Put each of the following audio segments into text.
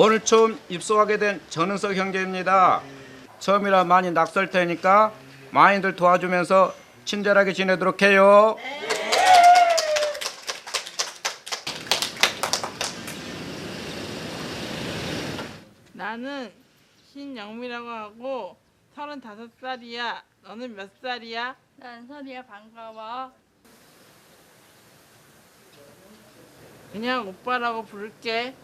오늘 처음 입소하게 된 전은석 형제입니다. 처음이라 많이 낯설 테니까 많이들 도와주면서 친절하게 지내도록 해요. 나는 신영미라고 하고 서른다섯 살이야. 너는 몇 살이야? 난 선이야 반가워. 그냥 오빠라고 부를게.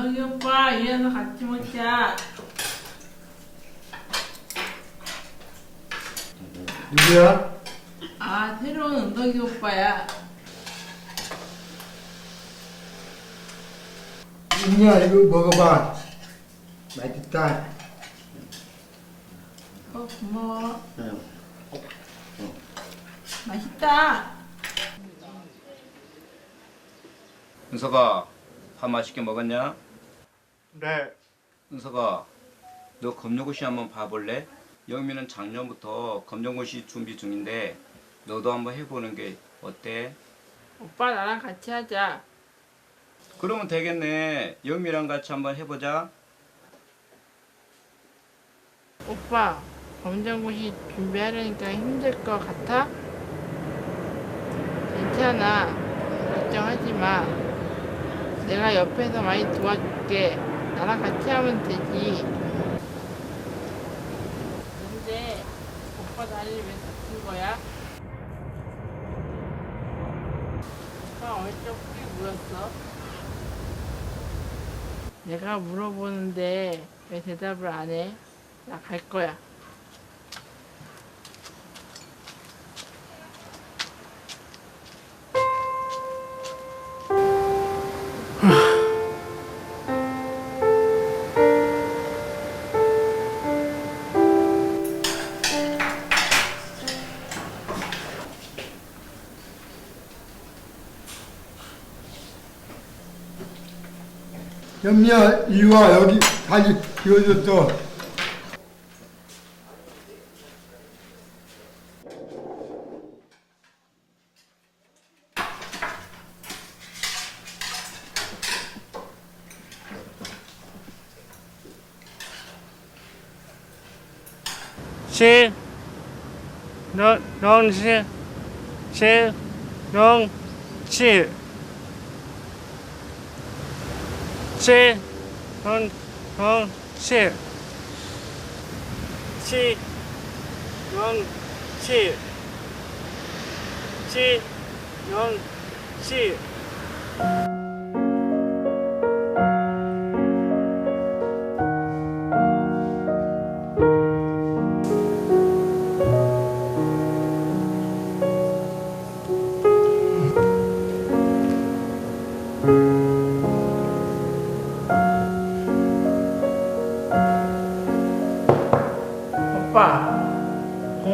은석이 오빠 이래서 같이 먹자. 누구야? 아 새로운 은석이 오빠야. 있냐 이거 먹어봐 맛있다 어 고마워. 맛있다. 은석아, 밥 맛있게 먹었냐? 네 은석아, 너 검정고시 한번 봐볼래? 영미는 작년부터 검정고시 준비 중인데 너도 한번 해보는 게 어때? 오빠 나랑 같이 하자. 그러면 되겠네. 영미랑 같이 한번 해보자. 오빠 검정고시 준비하려니까 힘들 것 같아? 괜찮아. 걱정하지 마. 내가 옆에서 많이 도와줄게. 나랑 같이 하면 되지. 근데 오빠 다리를 왜 다친 거야? 오빠 어디서 뿔이 물었어? 내가 물어보는데 왜 대답을 안 해? 나 갈 거야. 현미야 이리 와 여기 다시 비워줬어 실, 넌, 넌, 실, 실, 넌, 실, 실, 넌, 넌, 실, 실, 넌, 실, 실, 넌, 실.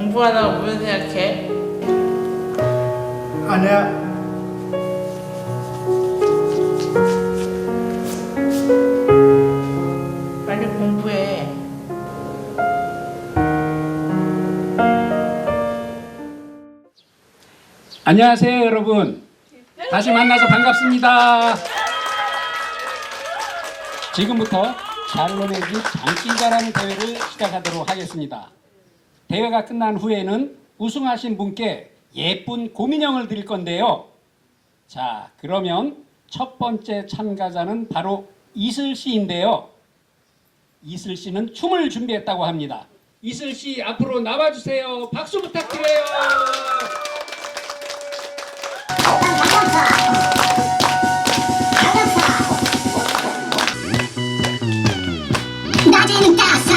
공부하다가 무슨 생각해? 아니야 빨리 공부해. 안녕하세요, 여러분. 다시 만나서 반갑습니다. 지금부터 잘로내기 장기자랑 대회를 시작하도록 하겠습니다. 대회가 끝난 후에는 우승하신 분께 예쁜 고민형을 드릴 건데요. 자, 그러면 첫 번째 참가자는 바로 이슬 씨인데요. 이슬 씨는 춤을 준비했다고 합니다. 이슬 씨 앞으로 나와 주세요. 박수 부탁드려요. 낮에는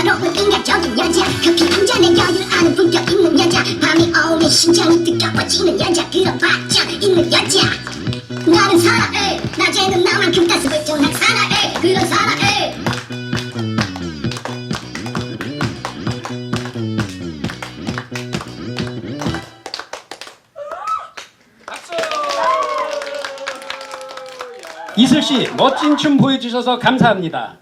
따사로운 인간적인 여자. 커피 한 잔에 여유를 아는 품격 있는 여자. 밤이 오면 심장이 뜨거워지는 여자. 그런 박력 있는 여자. 나는 사랑해. 낮에는 나만큼 가슴을 쫑한 사랑해. 그런 사랑해 이슬 씨 멋진 춤 보여주셔서 감사합니다.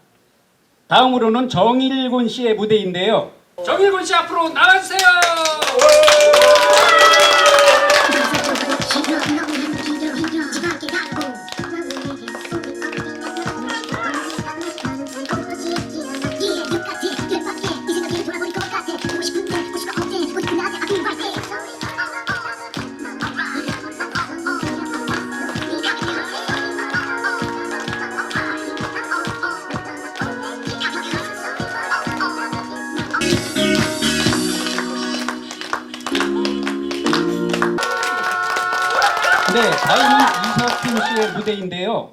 다음으로는 정일곤 씨의 무대인데요. 정일곤 씨 앞으로 나와주세요. 네, 다음은 이석훈 씨의 무대인데요.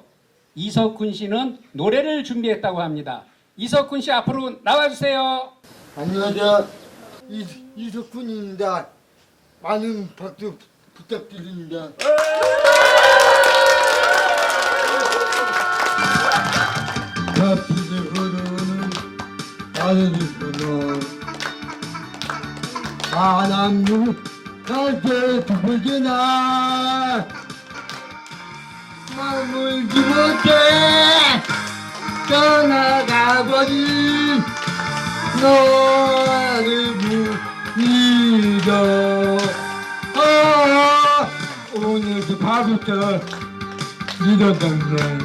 이석훈 씨는 노래를 준비했다고 합니다. 이석훈 씨 앞으로 나와주세요. 안녕하세요. 이, 이석훈입니다. 많은 박수 부탁드립니다. 커피를 흐르는 나를 흐르는 바람을 갈때 두들겨나 머물지 못해 떠나가버린 너를 믿어 아, 오늘도 바보처럼 믿었던데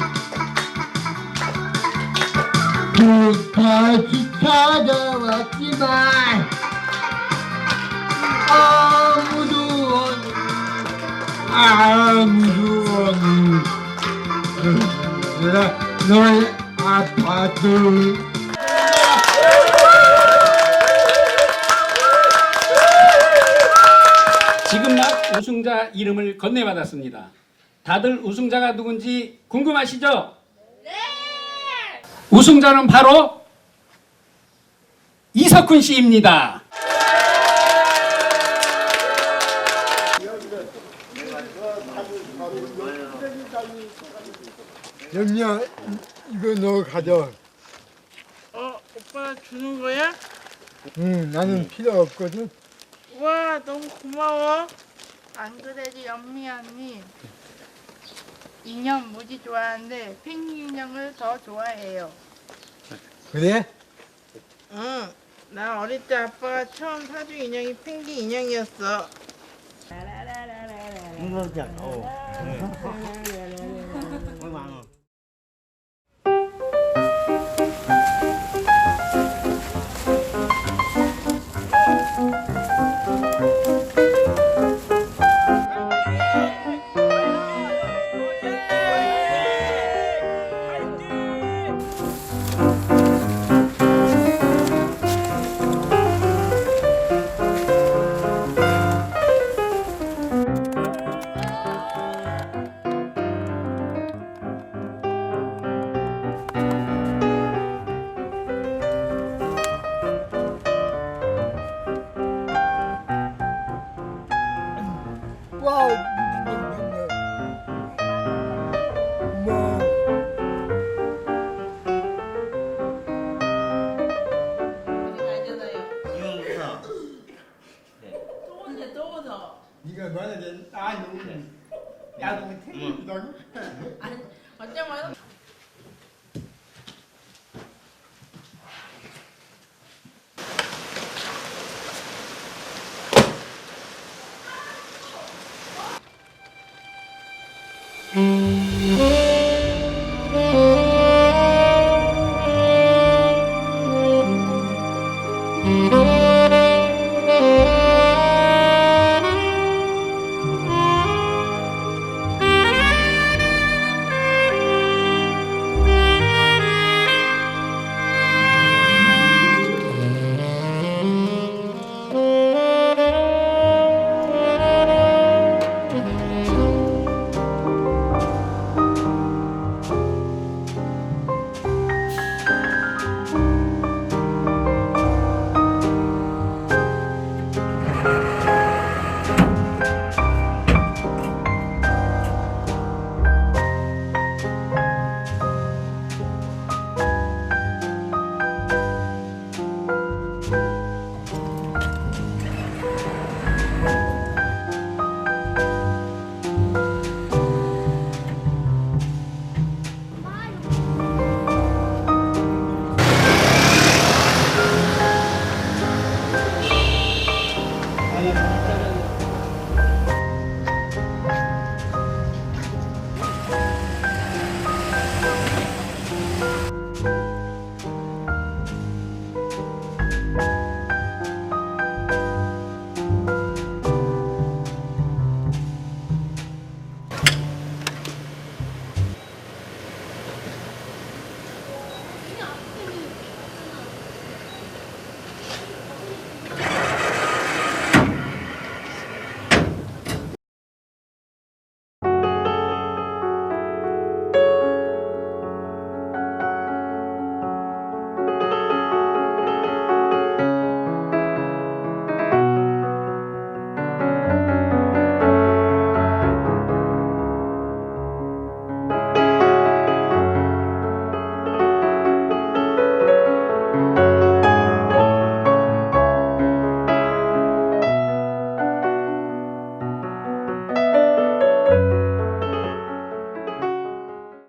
끝까지 찾아왔지만 아 너의 아파트 지금 막 우승자 이름을 건네받았습니다. 다들 우승자가 누군지 궁금하시죠? 네! 우승자는 바로 이석훈 씨입니다. 영미야 이거 너 가져 어, 오빠 주는 거야? 응 나는 필요 없거든 와, 너무 고마워. 안 그래도 연미 언니 인형 무지 좋아하는데 펭귄 인형을 더 좋아해요. 그래? 응. 나 어릴 때 아빠가 처음 사준 인형이 펭귄 인형이었어. 와우 Well,